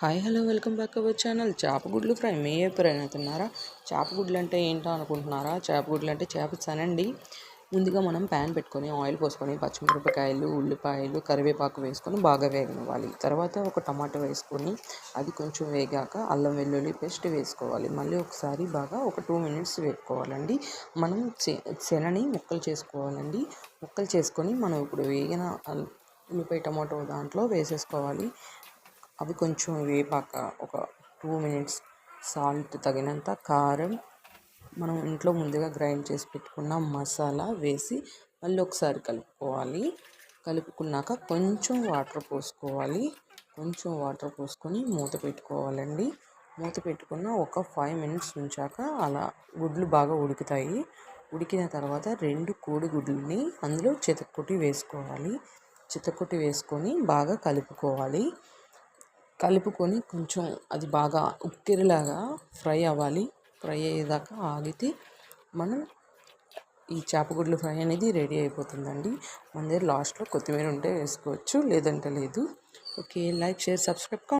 Hi hello welcome back our channel. చేపగుడ్లు fry. మీ ఎప్పుడైనా తిన్నారా చేపగుడ్లు అంటే ఏంటో అనుకుంటున్నారా? చేపగుడ్లు అంటే చేప సనండి ముందుగా మనం ప్యాన్ పెట్టుకొని ఆయిల్ పోసుకొని పచ్చిమిరపకాయలు ఉల్లిపాయలు కరివేపాకు వేసుకొని బాగా వేగనివ్వాలి. తర్వాత ఒక టమాటా వేసుకొని అది కొంచెం వేగాక అల్లం వెల్లుల్లి పేస్ట్ వేసుకోవాలి. మళ్ళీ ఒకసారి బాగా ఒక టూ మినిట్స్ వేపుకోవాలండి. మనం శనని ముక్కలు చేసుకోవాలండి. ముక్కలు చేసుకొని మనం ఇప్పుడు వేగిన ఉల్లిపాయ టమాటో దాంట్లో వేసేసుకోవాలి. అవి కొంచెం వేపాక ఒక టూ మినిట్స్ సాల్ట్ తగినంత కారం మనం ఇంట్లో ముందుగా గ్రైండ్ చేసి పెట్టుకున్న మసాలా వేసి మళ్ళీ ఒకసారి కలుపుకోవాలి. కలుపుకున్నాక కొంచెం వాటర్ పోసుకోవాలి. కొంచెం వాటర్ పోసుకొని మూత పెట్టుకోవాలండి. మూత పెట్టుకున్న ఒక ఫైవ్ మినిట్స్ ఉంచాక అలా గుడ్లు బాగా ఉడుకుతాయి. ఉడికిన తర్వాత రెండు కోడి గుడ్లని అందులో చితక్కొట్టి వేసుకోవాలి. చితక్కొట్టి వేసుకొని బాగా కలుపుకోవాలి. కలుపుకొని కొంచెం అది బాగా ఉక్కిరిలాగా ఫ్రై అవ్వాలి. ఫ్రై అయ్యేదాకా ఆగితే మనం ఈ చేపగుడ్లు ఫ్రై అనేది రెడీ అయిపోతుందండి. మన దగ్గర లాస్ట్లో కొత్తిమీర ఉంటే వేసుకోవచ్చు లేదంటే లేదు. Okay like share subscribe.